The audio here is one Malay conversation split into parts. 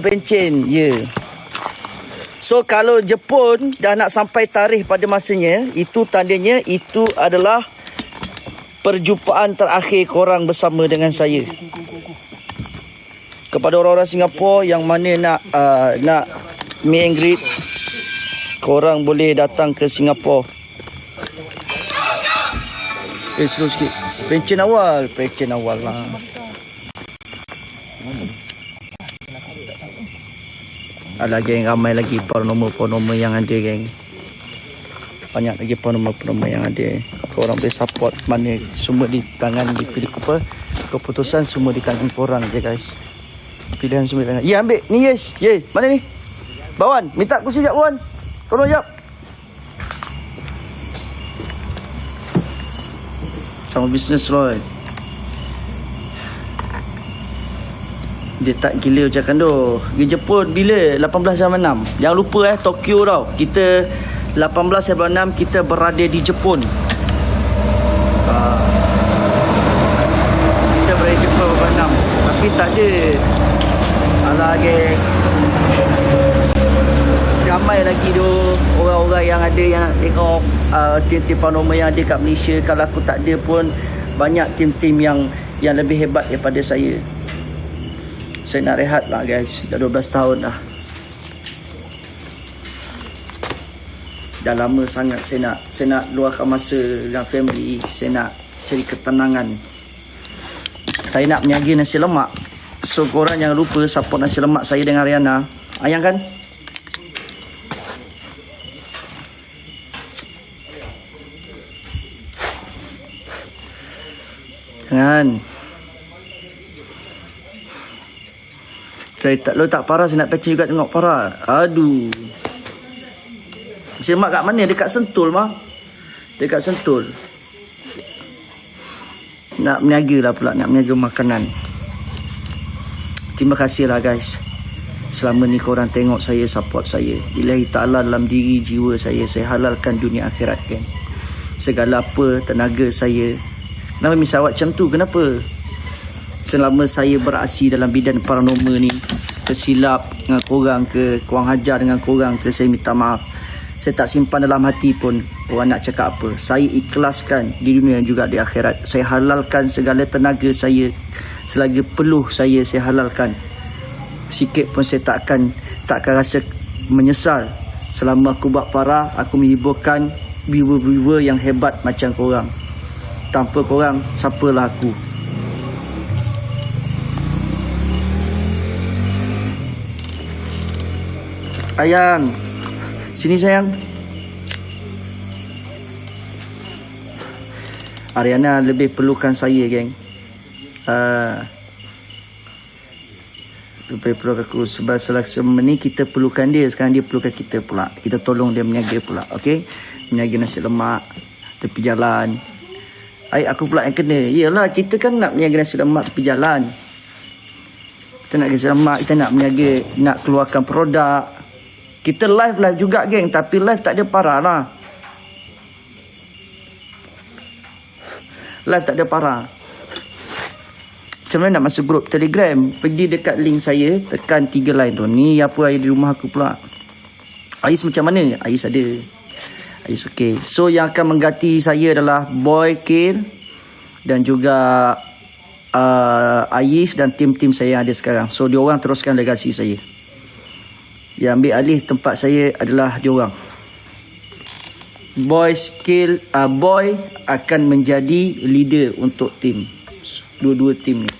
pencen, ya. Yeah. So kalau Jepun dah nak sampai tarikh pada masanya, itu tandanya itu adalah perjumpaan terakhir korang bersama dengan saya. Kepada orang-orang Singapura yang mana nak uh, nak meet and greet, korang boleh datang ke Singapura. Eh, slow sikit. Pencen awal. Pencen awal lah. Ada geng ramai lagi paranormal-paranormal yang ada geng. Banyak lagi paranormal-paranormal yang ada. Korang boleh support mana semua di tangan di pilih apa. Keputusan semua di tangan korang je guys. Pilihan semua di tangan. Ya ambil. Ni yes. Ye. Mana ni? Bawan. Minta kursi sekejap Bawan. Tolong jap. Sama bisnes Roy. Dia tak gila ucapkan tu. Pergi Jepun bila? 1896. Jangan lupa eh Tokyo tau. Kita 1896 kita berada di Jepun. Ah. Kita berada di Jepun 1896. Tapi tak ada. Alah geng. Ramai lagi tu orang-orang yang ada yang nak tengok uh, tim-tim paranormal yang ada kat Malaysia. Kalau aku tak ada pun banyak tim-tim yang yang lebih hebat daripada saya. Saya nak rehat lah guys. Dah 12 tahun dah. Dah lama sangat saya nak Saya nak luahkan masa dengan family. Saya nak cari ketenangan. Saya nak menyaga nasi lemak. So korang jangan lupa support nasi lemak saya dengan Riana Ayang kan? Jangan Saya tak lo tak parah saya nak patch juga tengok parah. Aduh. Si mak kat mana? Dekat Sentul mah. Dekat Sentul. Nak meniaga lah pula. Nak meniaga makanan. Terima kasih lah guys. Selama ni korang tengok saya, support saya. Ilahi ta'ala dalam diri jiwa saya. Saya halalkan dunia akhirat kan. Segala apa tenaga saya. Kenapa misal awak macam tu? Kenapa? Selama saya beraksi dalam bidang paranormal ni tersilap dengan korang ke kurang hajar dengan korang ke saya minta maaf. Saya tak simpan dalam hati pun orang nak cakap apa. Saya ikhlaskan di dunia dan juga di akhirat. Saya halalkan segala tenaga saya. Selagi perlu saya saya halalkan. Sikit pun saya tak akan tak akan rasa menyesal. Selama aku buat parah aku menghiburkan viewer-viewer yang hebat macam korang. Tanpa korang siapalah aku Ayang. Sini sayang. Ariana lebih perlukan saya, geng. Uh, lebih perlukan aku sebab selama ni kita perlukan dia. Sekarang dia perlukan kita pula. Kita tolong dia meniaga pula okey? Meniaga nasi lemak tepi jalan. Ai aku pula yang kena. Iyalah kita kan nak meniaga nasi lemak tepi jalan. Kita nak nasi lemak kita nak meniaga nak keluarkan produk kita live live juga geng. Tapi live tak ada parah lah. Live tak ada parah. Macam mana nak masuk grup telegram? Pergi dekat link saya Tekan tiga line tu. Ni apa air di rumah aku pula. Ais macam mana? Ais ada. Ais okay So yang akan mengganti saya adalah Boy Kill Dan juga uh, Ais dan tim-tim saya yang ada sekarang. So diorang teruskan legasi saya yang ambil alih tempat saya adalah diorang. Boy skill uh, boy akan menjadi leader untuk tim. Dua-dua tim ni.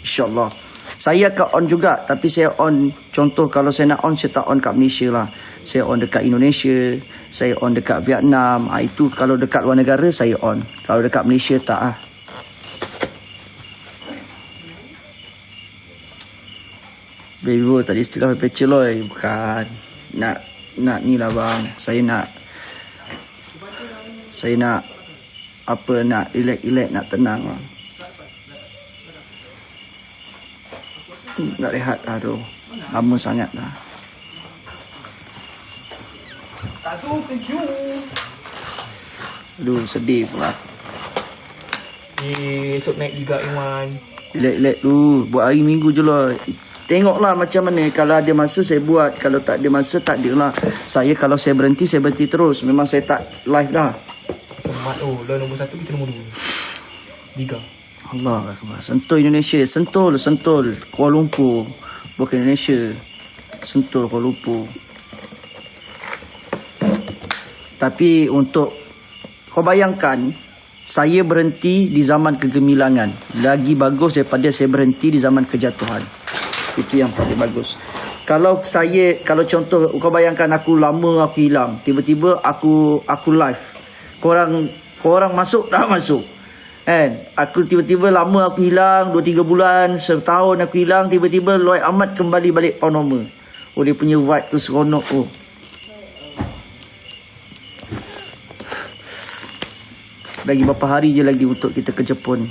InsyaAllah. Saya akan on juga tapi saya on contoh kalau saya nak on saya tak on kat Malaysia lah. Saya on dekat Indonesia, saya on dekat Vietnam. Ha, itu kalau dekat luar negara saya on. Kalau dekat Malaysia tak ah. Baby bro tadi istilah patcher loy bukan. Nak nak ni lah bang. Saya nak saya nak apa nak relax-relax nak tenang bang. Nak rehat lah tu. Lama sangat lah. Aduh sedih pula. Eh, esok naik juga Iwan. Relax-relax dulu. Buat hari minggu je lah. Tengoklah macam mana. Kalau ada masa saya buat. Kalau tak ada masa tak ada lah. Saya kalau saya berhenti, saya berhenti terus. Memang saya tak live dah. Semat tu. Lawan nombor satu kita nombor dua. Liga. Allah Akbar. Sentul Indonesia. Sentul, sentul. Kuala Lumpur. Bukan Indonesia. Sentul Kuala Lumpur. Tapi untuk kau bayangkan saya berhenti di zaman kegemilangan. Lagi bagus daripada saya berhenti di zaman kejatuhan. Itu yang paling bagus. Kalau saya kalau contoh kau bayangkan aku lama aku hilang, tiba-tiba aku aku live. Korang korang masuk tak masuk? Kan? Aku tiba-tiba lama aku hilang 2 3 bulan, setahun aku hilang, tiba-tiba Lloyd Ahmad kembali balik Panoma. Oh dia punya vibe tu seronok tu. Oh. Lagi berapa hari je lagi untuk kita ke Jepun.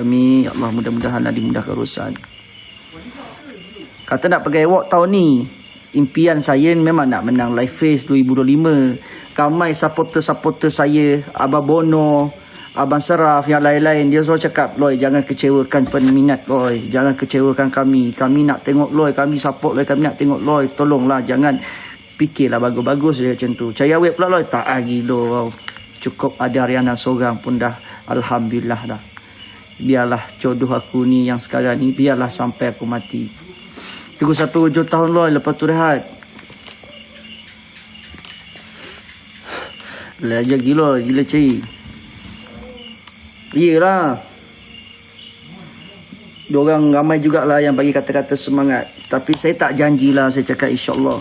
Amin. Ya Allah mudah-mudahan lah dimudahkan urusan. Kata nak pergi award tahun ni. Impian saya memang nak menang Live Face 2025. Ramai supporter-supporter saya. Abang Bono. Abang Seraf. Yang lain-lain. Dia selalu cakap. Loy jangan kecewakan peminat Loy. Jangan kecewakan kami. Kami nak tengok Loy. Kami support Loy. Kami nak tengok Loy. Tolonglah. Jangan fikirlah bagus-bagus je macam tu. Cahaya web pula Loy. Tak ah gila. Cukup ada Ariana seorang pun dah. Alhamdulillah dah. Biarlah jodoh aku ni yang sekarang ni. Biarlah sampai aku mati. Tunggu satu hujung tahun loh lepas tu rehat. Lajar gila, gila cai. Iyalah. Diorang ramai jugalah yang bagi kata-kata semangat. Tapi saya tak janjilah saya cakap insyaAllah.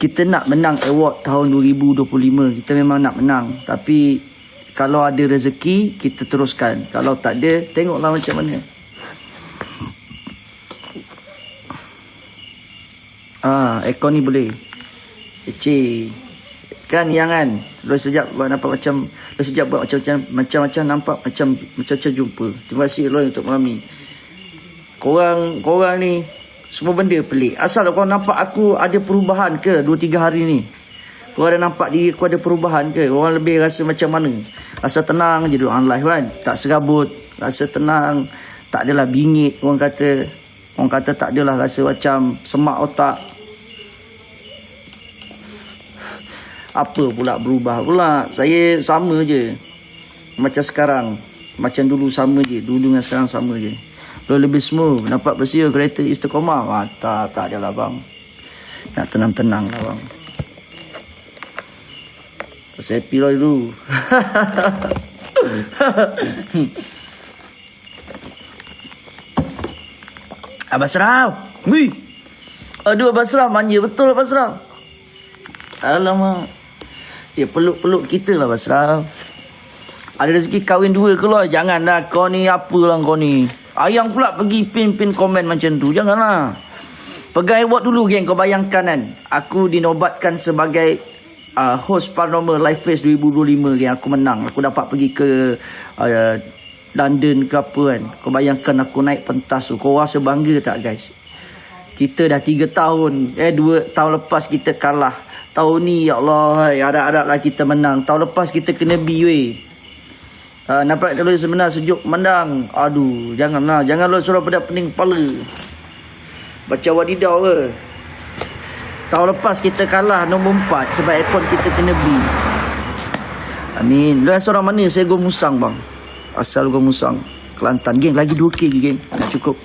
Kita nak menang award tahun 2025. Kita memang nak menang. Tapi kalau ada rezeki, kita teruskan. Kalau tak ada, tengoklah macam mana. Ah, aircon ni boleh. Ece. Kan yang kan. Lu sejak buat nampak macam lu sejak buat macam-macam macam-macam nampak macam macam-macam jumpa. Terima kasih lu untuk mami. Korang korang ni semua benda pelik. Asal kau nampak aku ada perubahan ke 2 3 hari ni? Kau ada nampak diri aku ada perubahan ke? Orang lebih rasa macam mana? Rasa tenang je duduk live kan? Tak serabut. Rasa tenang. Tak adalah bingit orang kata. Orang kata tak adalah rasa macam semak otak. Apa pula berubah pula? Saya sama je. Macam sekarang. Macam dulu sama je. Dulu dengan sekarang sama je. Lo lebih smooth. Nampak bersia kereta istiqomah. Ah, tak, tak adalah bang. Nak tenang-tenang lah bang. Saya lah dulu. Abang Serau. Wih. Aduh Abang Serau manja betul Abang Serau. Alamak. Dia peluk-peluk kita lah Abang Serau. Ada rezeki kahwin dua ke lah. Janganlah kau ni apalah kau ni. Ayang pula pergi pin-pin komen macam tu. Janganlah. Pegang award dulu geng kau bayangkan kan. Aku dinobatkan sebagai uh, host Paranormal Live Face 2025 geng. Aku menang. Aku dapat pergi ke uh, London ke apa kan. Kau bayangkan aku naik pentas tu. Kau rasa bangga tak guys? Kita dah 3 tahun. Eh 2 tahun lepas kita kalah. Tahun ni ya Allah. Harap-harap lah kita menang. Tahun lepas kita kena B weh. Uh, nampak kalau sebenar sejuk mandang. Aduh, janganlah. Janganlah suruh pada pening kepala. Baca wadidaw ke. Tahun lepas kita kalah nombor 4 sebab aircon kita kena B. Amin. Lu seorang mana saya go musang bang. Asal gua musang. Kelantan. Geng, lagi 2K lagi geng. Dah cukup.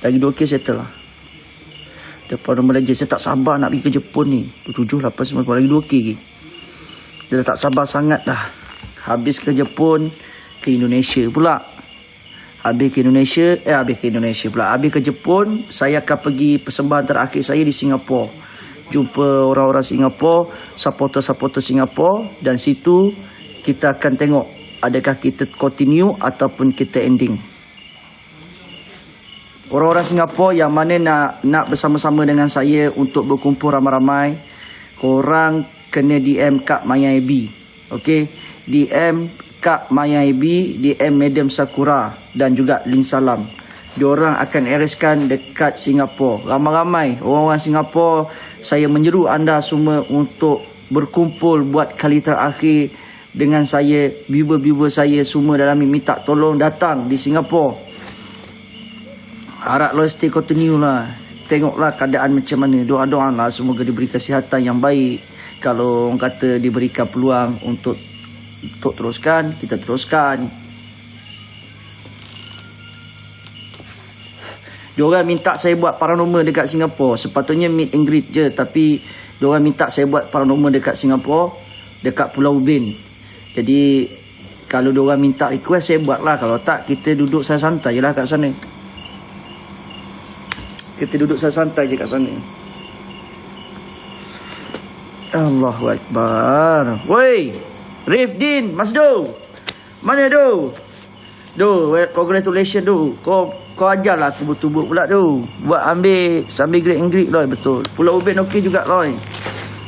Lagi 2K settle lah. Depan rumah Malaysia. Saya tak sabar nak pergi ke Jepun ni. 7, 8, 9, lagi 2K lagi. Dia dah tak sabar sangat dah. Habis ke Jepun. Ke Indonesia pula. Habis ke Indonesia. Eh, habis ke Indonesia pula. Habis ke Jepun. Saya akan pergi persembahan terakhir saya di Singapura. Jumpa orang-orang Singapura. Supporter-supporter Singapura. Dan situ kita akan tengok adakah kita continue ataupun kita ending. Orang-orang Singapura yang mana nak nak bersama-sama dengan saya untuk berkumpul ramai-ramai, korang kena DM Kak Maya Ebi. Okey? DM Kak Maya Ebi, DM Madam Sakura dan juga Lin Salam. Diorang akan arrangekan dekat Singapura. Ramai-ramai orang-orang Singapura, saya menyeru anda semua untuk berkumpul buat kali terakhir dengan saya, viewer-viewer saya semua dalam ni minta tolong datang di Singapura Harap lo stay continue lah. Tengoklah keadaan macam mana. Doa-doa lah semoga diberi kesihatan yang baik. Kalau orang kata diberikan peluang untuk untuk teruskan, kita teruskan. Diorang minta saya buat paranormal dekat Singapura. Sepatutnya meet and greet je. Tapi diorang minta saya buat paranormal dekat Singapura. Dekat Pulau Ubin. Jadi kalau diorang minta request saya buat lah. Kalau tak kita duduk santai je lah kat sana. Kita duduk santai je kat sana. Allahu Akbar. Woi, Rifdin, Mas Do. Mana Do? Do, congratulations Do. Kau kau ajarlah tubuh-tubuh pula Do. Buat ambil sambil great and great Loy, betul. Pulau Ubin okey juga Loy.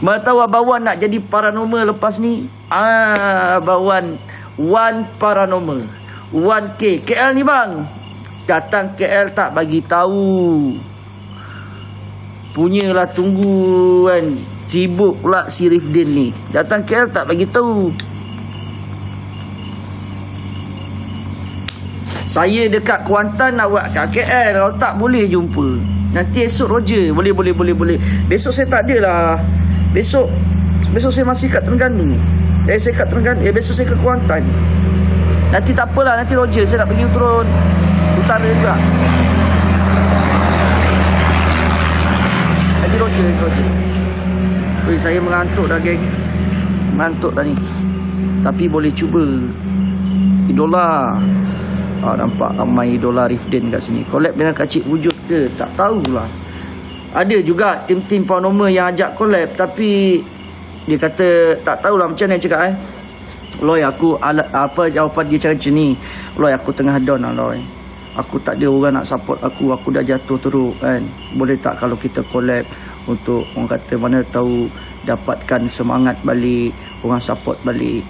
Mana tahu Abawan nak jadi paranormal lepas ni? Ah, Abawan one paranormal. 1K. KL ni bang. Datang KL tak bagi tahu. Punyalah tunggu kan. Sibuk pula si Rifdin ni. Datang KL tak bagi tahu. Saya dekat Kuantan buat kat KL. Kalau tak boleh jumpa. Nanti esok Roger. Boleh, boleh, boleh, boleh. Besok saya tak ada lah. Besok. Besok saya masih kat Terengganu. Eh, saya kat Terengganu. Eh, besok saya ke Kuantan. Nanti tak apalah. Nanti Roger. Saya nak pergi turun utara juga. Nanti Roger, Roger. Weh, saya mengantuk dah, geng. Mengantuk dah ni. Tapi boleh cuba. Idola. Ah, nampak ramai idola Rifdin kat sini. Collab dengan Kak Cik Wujud ke? Tak tahulah. Ada juga tim-tim paranormal yang ajak collab tapi dia kata tak tahulah macam mana cakap eh. Loy aku alat, apa jawapan dia cakap macam ni. Loy aku tengah down lah Loy. Aku tak ada orang nak support aku. Aku dah jatuh teruk kan. Boleh tak kalau kita collab untuk orang kata mana tahu dapatkan semangat balik. Orang support balik.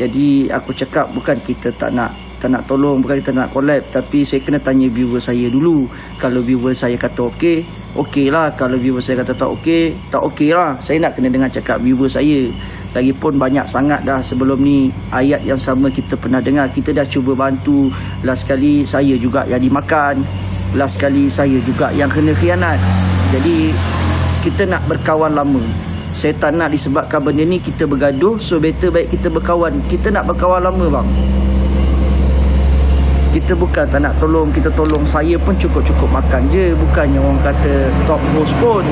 Jadi aku cakap bukan kita tak nak tak nak tolong bukan kita nak collab tapi saya kena tanya viewer saya dulu. Kalau viewer saya kata okey okey lah. Kalau viewer saya kata tak okey tak okey lah. Saya nak kena dengar cakap viewer saya. Lagipun banyak sangat dah sebelum ni ayat yang sama kita pernah dengar. Kita dah cuba bantu. Last sekali saya juga yang dimakan. Last sekali saya juga yang kena khianat. Jadi kita nak berkawan lama. Saya tak nak disebabkan benda ni kita bergaduh so better baik kita berkawan. Kita nak berkawan lama bang kita bukan tak nak tolong kita tolong saya pun cukup-cukup makan je. Bukannya orang kata top host pun.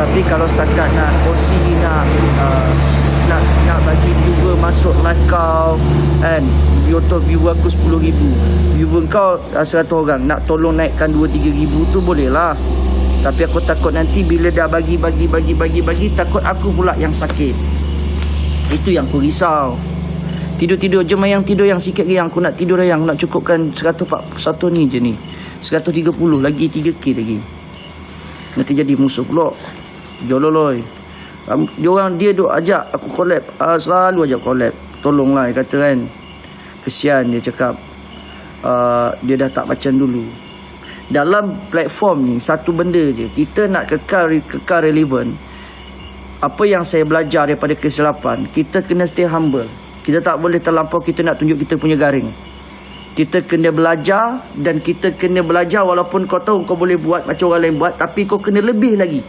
Tapi kalau setakat nak kongsi nak uh, nak nak bagi viewer masuk live kau kan YouTube viewer aku 10 ribu. Viewer kau uh, 100 orang nak tolong naikkan 2-3 ribu tu boleh lah tapi aku takut nanti bila dah bagi bagi bagi bagi bagi takut aku pula yang sakit. Itu yang aku risau Tidur-tidur Jom yang tidur yang sikit Yang aku nak tidur yang Nak cukupkan 141 ni je ni. 130 Lagi 3k lagi. Nanti jadi musuh pula. Jololoy. Um, Dia orang dia duk ajak Aku collab. Uh, Selalu ajak collab. Tolonglah dia kata kan. Kesian dia cakap. Uh, Dia dah tak macam dulu. Dalam platform ni Satu benda je. Kita nak kekal Kekal relevan Apa yang saya belajar Daripada kesilapan Kita kena stay humble kita tak boleh terlampau kita nak tunjuk kita punya garing. Kita kena belajar dan kita kena belajar walaupun kau tahu kau boleh buat macam orang lain buat tapi kau kena lebih lagi.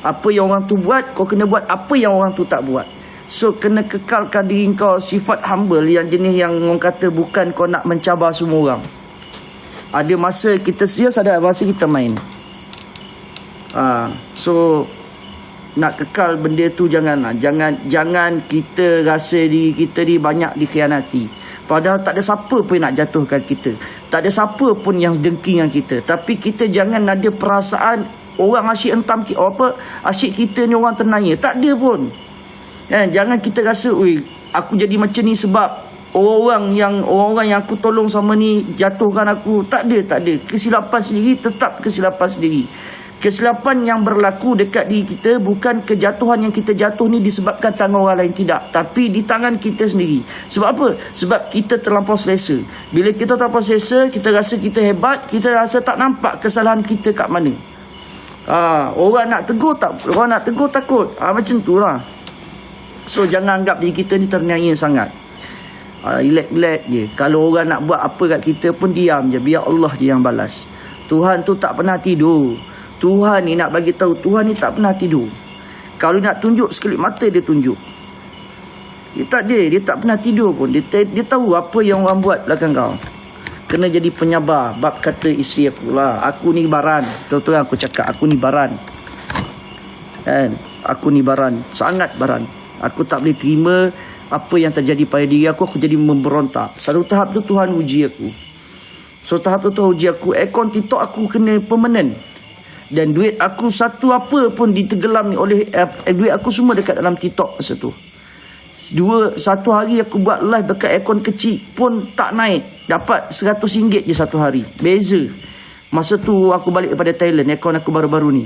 Apa yang orang tu buat, kau kena buat apa yang orang tu tak buat. So kena kekalkan diri kau sifat humble yang jenis yang orang kata bukan kau nak mencabar semua orang. Ada masa kita sedia sadar masa kita main. Ah, so nak kekal benda tu janganlah jangan jangan kita rasa diri kita ni banyak dikhianati. Padahal tak ada siapa pun nak jatuhkan kita. Tak ada siapa pun yang dengki dengan kita. Tapi kita jangan ada perasaan orang asyik entam kita apa asyik kita ni orang ternaya. Tak ada pun. Kan jangan kita rasa oi aku jadi macam ni sebab orang yang orang-orang yang aku tolong sama ni jatuhkan aku. Tak ada tak ada. Kesilapan sendiri tetap kesilapan sendiri Kesilapan yang berlaku dekat diri kita bukan kejatuhan yang kita jatuh ni disebabkan tangan orang lain tidak. Tapi di tangan kita sendiri. Sebab apa? Sebab kita terlampau selesa. Bila kita terlampau selesa, kita rasa kita hebat, kita rasa tak nampak kesalahan kita kat mana. Ha, orang nak tegur tak orang nak tegur takut. Ha, macam tu lah. So jangan anggap diri kita ni terniaya sangat. Ha, relax-relax je. Kalau orang nak buat apa kat kita pun diam je. Biar Allah je yang balas. Tuhan tu tak pernah tidur. Tuhan ni nak bagi tahu Tuhan ni tak pernah tidur. Kalau nak tunjuk sekelip mata dia tunjuk. Dia tak dia, dia tak pernah tidur pun. Dia, dia tahu apa yang orang buat belakang kau. Kena jadi penyabar. Bab kata isteri aku lah. Aku ni baran. Betul-betul aku cakap. Aku ni baran. Kan? Aku ni baran. Sangat baran. Aku tak boleh terima apa yang terjadi pada diri aku. Aku jadi memberontak. Satu tahap tu Tuhan uji aku. So tahap tu Tuhan uji aku. Aircon TikTok aku kena permanent. Dan duit aku satu apa pun ditenggelam oleh eh, duit aku semua dekat dalam TikTok masa tu. Dua satu hari aku buat live dekat aircon kecil pun tak naik. Dapat RM100 je satu hari. Beza. Masa tu aku balik daripada Thailand, aircon aku baru-baru ni.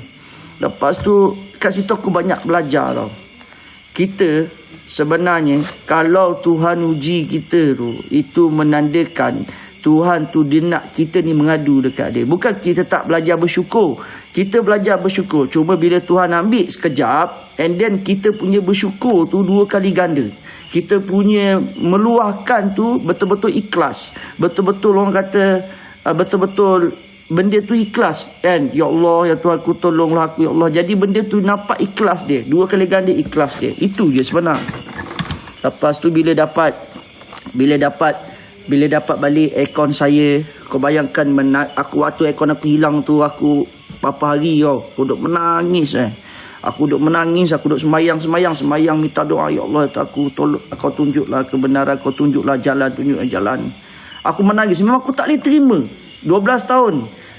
Lepas tu kat situ aku banyak belajar tau. Kita sebenarnya kalau Tuhan uji kita tu itu menandakan Tuhan tu dia nak kita ni mengadu dekat dia. Bukan kita tak belajar bersyukur. Kita belajar bersyukur. Cuma bila Tuhan ambil sekejap and then kita punya bersyukur tu dua kali ganda. Kita punya meluahkan tu betul-betul ikhlas. Betul-betul orang kata uh, betul-betul benda tu ikhlas kan. Ya Allah ya Tuhan aku tolonglah aku ya Allah. Jadi benda tu nampak ikhlas dia. Dua kali ganda ikhlas dia. Itu je sebenar. Lepas tu bila dapat bila dapat bila dapat balik aircon saya Kau bayangkan mena- aku waktu aircon aku hilang tu Aku berapa hari tau. Aku duduk menangis eh. Aku duduk menangis Aku duduk semayang Semayang Semayang minta doa Ya Allah aku tolong Kau tunjuklah kebenaran Kau tunjuklah jalan Tunjuklah jalan. Aku menangis. Memang aku tak boleh terima. 12 tahun.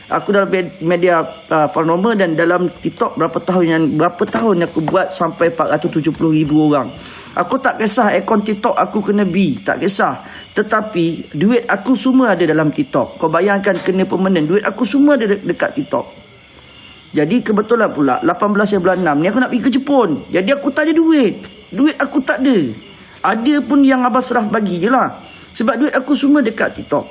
Aku dalam media uh, paranormal dan dalam TikTok berapa tahun yang berapa tahun aku buat sampai 470 ribu orang. Aku tak kisah akun TikTok aku kena B, tak kisah. Tetapi duit aku semua ada dalam TikTok. Kau bayangkan kena permanent, duit aku semua ada de- dekat TikTok. Jadi kebetulan pula 18 bulan 6 ni aku nak pergi ke Jepun. Jadi aku tak ada duit. Duit aku tak ada. Ada pun yang Abah Serah bagi je lah. Sebab duit aku semua dekat TikTok.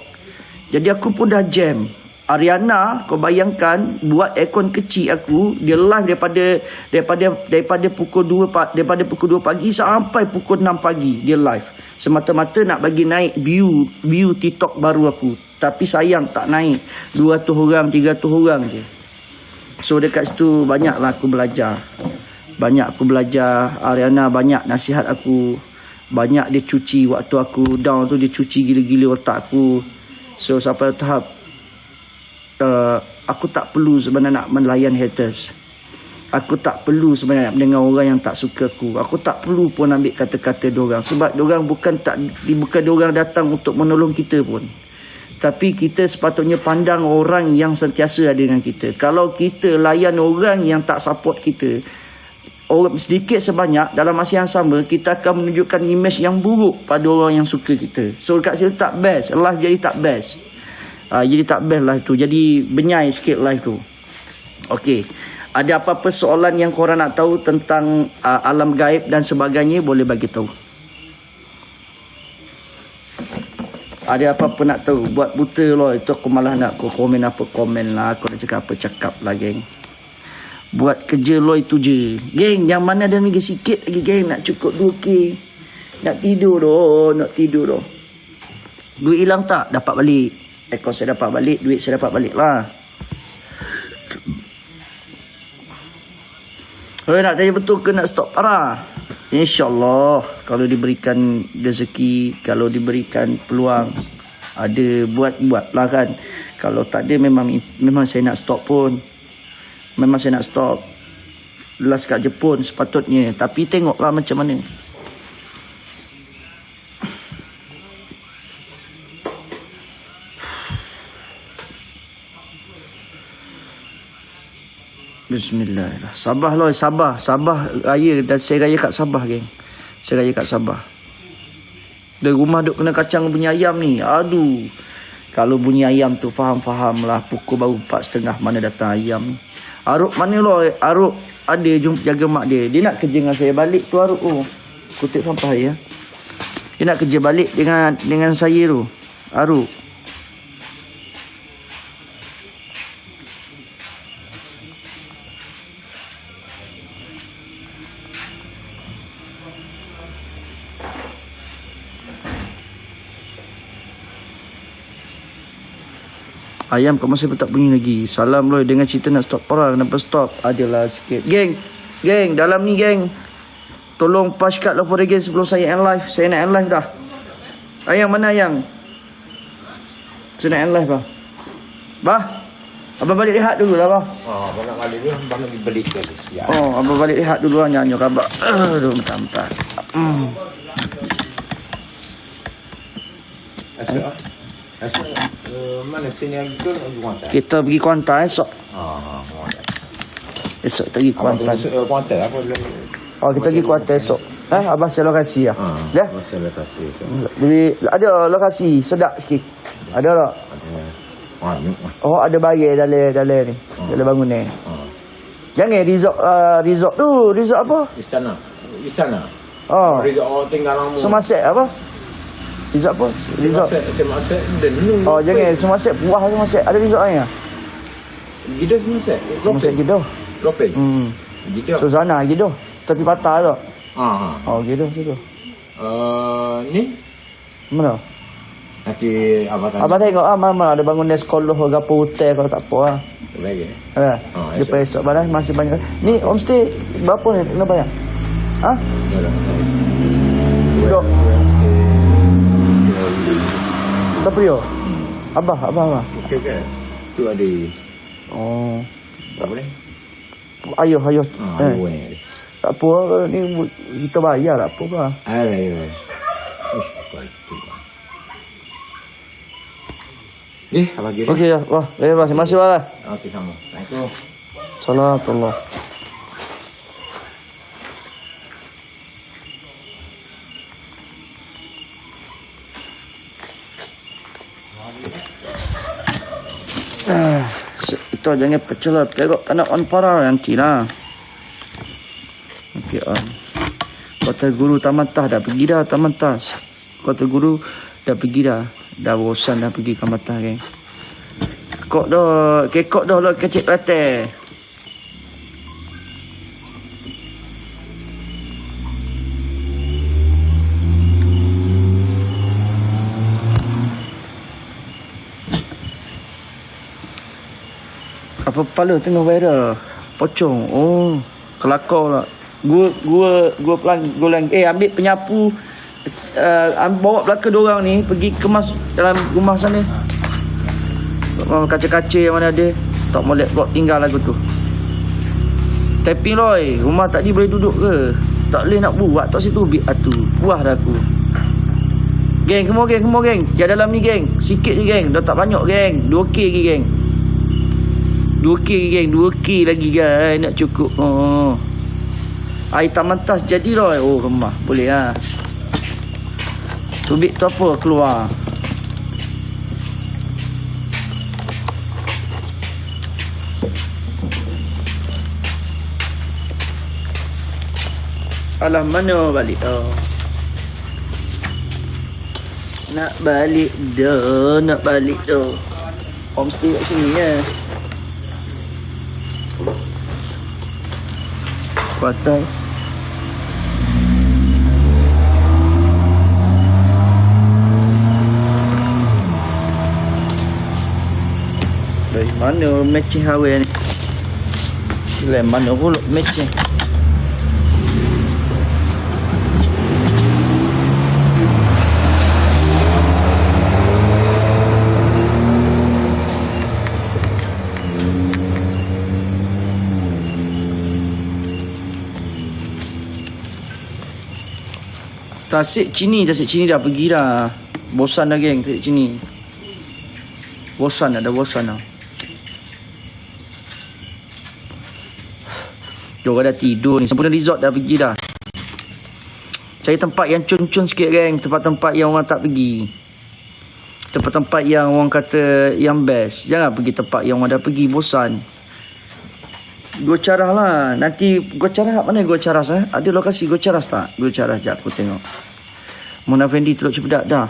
Jadi aku pun dah jam. Ariana, kau bayangkan buat aircon kecil aku, dia live daripada daripada daripada pukul 2 pa- daripada pukul 2 pagi sampai pukul 6 pagi dia live. Semata-mata nak bagi naik view view TikTok baru aku. Tapi sayang tak naik. 200 orang, 300 orang je. So dekat situ banyaklah aku belajar. Banyak aku belajar. Ariana banyak nasihat aku. Banyak dia cuci waktu aku down tu dia cuci gila-gila otak aku. So sampai tahap uh, aku tak perlu sebenarnya nak melayan haters. Aku tak perlu sebenarnya dengan orang yang tak suka aku. Aku tak perlu pun ambil kata-kata diorang. Sebab diorang bukan tak bukan diorang datang untuk menolong kita pun. Tapi kita sepatutnya pandang orang yang sentiasa ada dengan kita. Kalau kita layan orang yang tak support kita, orang sedikit sebanyak dalam masa yang sama kita akan menunjukkan image yang buruk pada orang yang suka kita. So kat sini tak best, life jadi tak best. Uh, jadi tak best live tu. Jadi benyai sikit live tu. Okey. Ada apa-apa soalan yang korang nak tahu tentang uh, alam gaib dan sebagainya boleh bagi tahu. Ada apa-apa nak tahu? Buat buta lah. Itu aku malah nak aku komen apa komen lah. Aku nak cakap apa cakap lah geng. Buat kerja lo itu je. Geng yang mana ada lagi sikit lagi geng. Nak cukup 2k Nak tidur doh Nak tidur doh. Duit hilang tak? Dapat balik. Ekor saya dapat balik Duit saya dapat balik lah Kalau nak tanya betul ke nak stop parah? InsyaAllah Kalau diberikan rezeki Kalau diberikan peluang Ada buat-buat lah kan. Kalau tak ada memang Memang saya nak stop pun. Memang saya nak stop. Last kat Jepun sepatutnya. Tapi tengoklah macam mana Bismillahirrahmanirrahim. Sabah loh, Sabah, Sabah raya dan saya raya kat Sabah geng. Saya raya kat Sabah. Dari rumah duk kena kacang bunyi ayam ni. Aduh. Kalau bunyi ayam tu faham-faham lah. Pukul baru empat setengah mana datang ayam ni. Aruk mana loh? Aruk ada jumpa jaga mak dia. Dia nak kerja dengan saya balik tu Aruk tu. Oh. Kutip sampah ya. Dia nak kerja balik dengan dengan saya tu. Aruk. Ayam kau masih tak bunyi lagi. Salam Roy dengan cerita nak stop perang. Kenapa stop? Adalah sikit. Geng. Geng. Dalam ni geng. Tolong push cut Love for the Game sebelum saya end live. Saya nak end live dah. Ayang mana Ayang? Saya nak end live bah. Bah. Abang balik rehat dulu lah bah. Oh, abang nak balik ni, abang nak beli ke Ya. Oh, abang balik rehat dulu lah nyanyi khabar. Aduh, bentar-bentar. Hmm. Asal, asal, uh, mana sini lagi tu nak pergi Kuantan? Kita pergi Kuantan esok. Ah, Kuantan. Esok kita pergi Abang tu Kuantan. masuk uh, Kuantan apa belum? Oh, kita pergi Kuantan esok. Eh, abang saya lokasi lah. Ah, Ya? Lepas tu. so, Jadi ada lokasi sedap sikit. Ada tak? Ada lah. Oh ada bayar dalam dalam ni. Dalam bangun ni. Ah. Jangan resort uh, resort tu, resort apa? Istana. Istana. Oh. Resort orang tinggal lama. Semasek apa? Resort apa? Semasek, denu. Oh jangan semasek buah semasek. Ada resort lain ah? Gida semasek. Semasek gitu. Lopeng. Hmm. Gida. Susana gitu. Tapi patah tu. Ah, ah. Oh gitu gitu. Uh, ni Mana? nanti abang tanya. Abang tengok ah mama ada bangun dia sekolah ke apa hotel kalau tak apa ah. Baik. eh? Ha. Oh, Dia esok. esok badan masih banyak. Ni homestay berapa ni kena bayar? Ha? Ya dah. Duduk. Siapa dia? Abah, abah, abah. Okey ke? Tu ada Oh. apa ni? Ayuh, ayuh. Ah, eh. dua ni ada. Tak apa, ni kita bayar tak apa bah. Ish, baik tu. Eh, apa lagi? Okey, ya. Wah, eh, bah. Terima kasih, bah. Okey, sama. Assalamualaikum. Salatullah. Ah, itu jangan pecelat. Tengok tak nak on para nanti lah. Okey, on. Kota guru taman tas dah pergi dah taman tas. Kota guru dah pergi dah. Dah bosan dah pergi taman tas geng. Kok dah, kekok dah lah kecil latte. Apa kepala tengah viral? Pocong. Oh, kelakar lah. Gua gua gua pelan gua lang eh ambil penyapu uh, bawa belakang dua orang ni pergi kemas dalam rumah sana. Kaca-kaca yang mana ada tak boleh buat tinggal lagu tu. Tapi Roy, rumah tadi boleh duduk ke? Tak boleh nak buat tak situ biar tu. Puas dah aku. Geng, kemau geng, kemau geng. Yang dalam ni geng. Sikit je geng. Dah tak banyak geng. 2K lagi geng. 2K lagi geng. 2K lagi geng. Nak cukup. Oh. Air taman tas jadi Roy. Oh, rumah. Boleh lah. Tubik tu apa? Keluar. Alah mana balik oh. Nak balik dah, nak balik dah. Homestay kat sini ya. Kuatai. Dari mana matching hawa ni? Dari mana pula matching? Tasik Cini, Tasik Cini dah pergi dah. Bosan dah geng Tasik Cini. Bosan dah, dah bosan dah. Diorang dah tidur ni. Sempurna resort dah pergi dah. Cari tempat yang cun-cun sikit geng. Tempat-tempat yang orang tak pergi. Tempat-tempat yang orang kata yang best. Jangan pergi tempat yang orang dah pergi. Bosan. Gua carah lah. Nanti gua carah mana gua caras eh? Ada lokasi gua caras tak? Gua caras jap aku tengok. Mona Fendi Teluk Cipedak dah.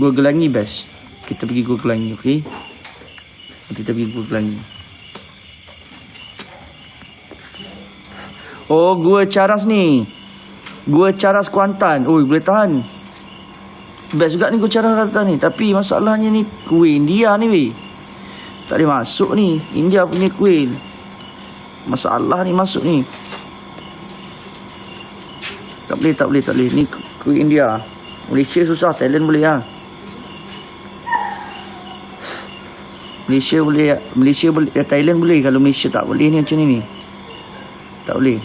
Gua gelangi best. Kita pergi gua gelangi, okey? Kita pergi gua gelangi. Oh, gua caras ni. Gua caras Kuantan. Oi, boleh tahan. Best juga ni kau cara kata ni. Tapi masalahnya ni kuih India ni weh. Tak boleh masuk ni. India punya kuih. Masalah ni masuk ni. Tak boleh, tak boleh, tak boleh. Ni ku- kuih India. Malaysia susah. Thailand boleh lah. Malaysia boleh Malaysia boleh eh, Thailand boleh kalau Malaysia tak boleh ni macam ni ni. Tak boleh.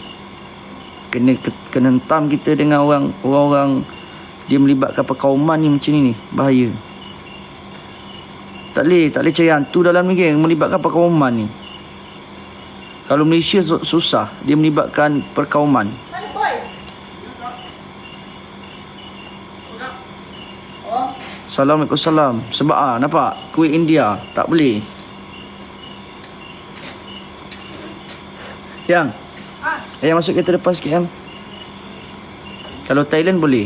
Kena kena hentam kita dengan orang orang-orang dia melibatkan perkauman ni macam ni ni. Bahaya. Tak boleh, tak boleh cari hantu dalam ni geng melibatkan perkauman ni. Kalau Malaysia su- susah dia melibatkan perkauman. Assalamualaikum salam. Sebab ah nampak kuih India tak boleh. Yang. Eh masuk kereta depan sikit yang. Kalau Thailand boleh.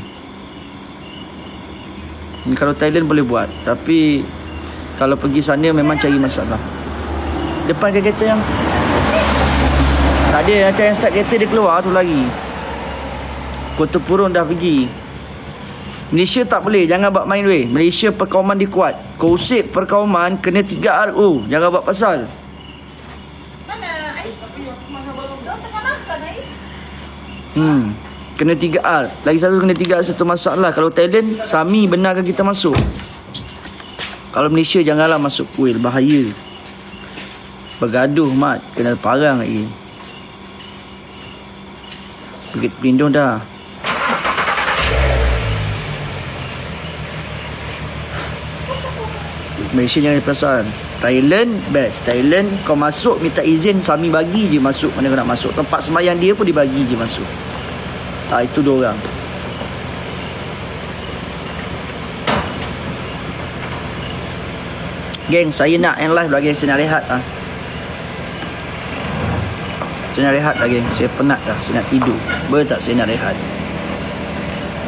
Kalau Thailand boleh buat, tapi kalau pergi sana memang cari masalah. Depan ke kereta yang tak ada nanti yang start kereta dia keluar tu lagi. Kota Purun dah pergi. Malaysia tak boleh Jangan buat main weh Malaysia perkauman dia kuat Kau usip perkauman Kena 3 RU Jangan buat pasal Mana Ais? Hmm Kena 3 R Lagi satu kena 3 R Satu masalah Kalau Thailand Sami benarkan kita masuk Kalau Malaysia Janganlah masuk kuil Bahaya. Bergaduh mat. Kena parang lagi. Bukit Pelindung dah. Malaysia jangan perasan Thailand best. Thailand kau masuk minta izin Sami bagi je masuk. Mana kau nak masuk? Tempat sembahyang dia pun dibagi je masuk. Ah, Itu dua orang Geng saya nak end live lagi Saya nak rehat ah. Saya nak rehat lagi Saya penat dah Saya nak tidur Boleh tak saya nak rehat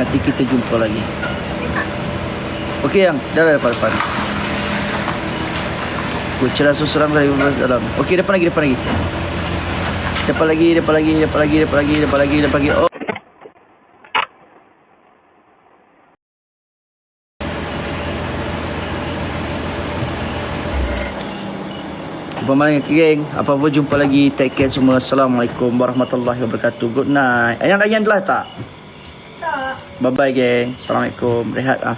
Nanti kita jumpa lagi Okey yang Dah dah depan-depan Kucera susuram dari dalam. Okey, depan lagi, depan lagi. Depan lagi, depan lagi, depan lagi, depan lagi, depan lagi, depan lagi. Oh. Jumpa lagi geng. Apa pun jumpa lagi. Take care semua. Assalamualaikum warahmatullahi wabarakatuh. Good night. Ayang layan lah tak? Tak. Bye bye geng. Assalamualaikum. Rehat ah.